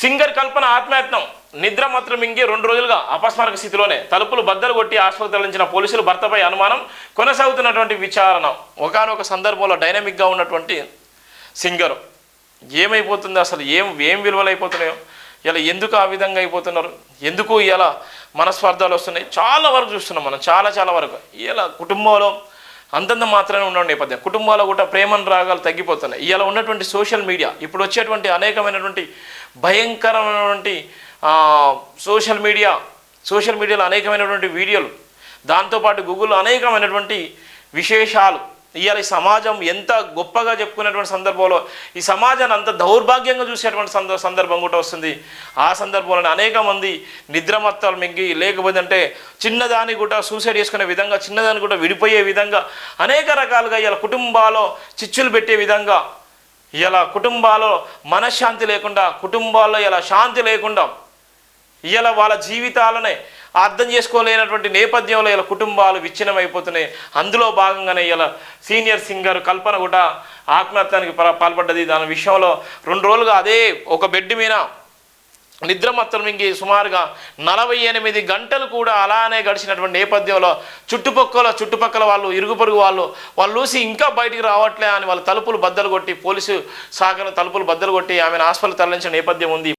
Singer కల్పన ఆత్మయత్నం. నిద్ర మాత్రం మింగి రెండు రోజులుగా అపస్మారక స్థితిలోనే తలుపులు బద్దలు కొట్టి ఆసుపత్రి తరలించిన పోలీసులు భర్తపై అనుమానం కొనసాగుతున్నటువంటి విచారణ. ఒకానొక సందర్భంలో డైనమిక్గా ఉన్నటువంటి సింగరు ఏమైపోతుంది అసలు? ఏం ఏం విలువలు అయిపోతున్నాయో? ఇలా ఎందుకు ఆ విధంగా అయిపోతున్నారు? ఎందుకు ఇలా మనస్పర్ధాలు వస్తున్నాయి? చాలా వరకు చూస్తున్నాం మనం చాలా చాలా వరకు. ఇలా కుటుంబంలో అంతంత మాత్రమే ఉన్న నేపథ్యం. కుటుంబాల్లో కూడా ప్రేమను రాగాలు తగ్గిపోతున్నాయి. ఇవాళ ఉన్నటువంటి సోషల్ మీడియా ఇప్పుడు వచ్చేటువంటి అనేకమైనటువంటి భయంకరమైనటువంటి సోషల్ మీడియా సోషల్ మీడియాలో అనేకమైనటువంటి వీడియోలు దాంతోపాటు గూగుల్లో అనేకమైనటువంటి విశేషాలు ఇవాళ ఈ సమాజం ఎంత గొప్పగా చెప్పుకునేటువంటి సందర్భంలో ఈ సమాజాన్ని అంత దౌర్భాగ్యంగా చూసేటువంటి సంద సందర్భం కూడా వస్తుంది. ఆ సందర్భంలో అనేక మంది నిద్రమత్తాలు మింగి లేకపోతే అంటే చిన్నదాన్ని కూడా సూసైడ్ చేసుకునే విధంగా చిన్నదాని కూడా విడిపోయే విధంగా అనేక రకాలుగా ఇలా కుటుంబాల్లో చిచ్చులు పెట్టే విధంగా ఇలా కుటుంబాల్లో మనశ్శాంతి లేకుండా కుటుంబాల్లో ఇలా శాంతి లేకుండా ఇలా వాళ్ళ జీవితాలనే అర్థం చేసుకోలేనటువంటి నేపథ్యంలో ఇలా కుటుంబాలు విచ్ఛిన్నమైపోతున్నాయి. అందులో భాగంగానే ఇలా సీనియర్ సింగర్ కల్పన కూడా ఆత్మహత్యానికి పాల్పడ్డది. దాని విషయంలో రెండు రోజులుగా అదే ఒక బెడ్ మీద నిద్ర మాత్రం మింగి సుమారుగా నలభై ఎనిమిది గంటలు కూడా అలానే గడిచినటువంటి నేపథ్యంలో చుట్టుపక్కల చుట్టుపక్కల వాళ్ళు ఇరుగు పొరుగు వాళ్ళు వాళ్ళు చూసి ఇంకా బయటికి రావట్లే అని వాళ్ళ తలుపులు బద్దలు కొట్టి పోలీసు శాఖను తలుపులు బద్దలు కొట్టి ఆమెను హాస్పిటల్ తరలించిన నేపథ్యం ఉంది.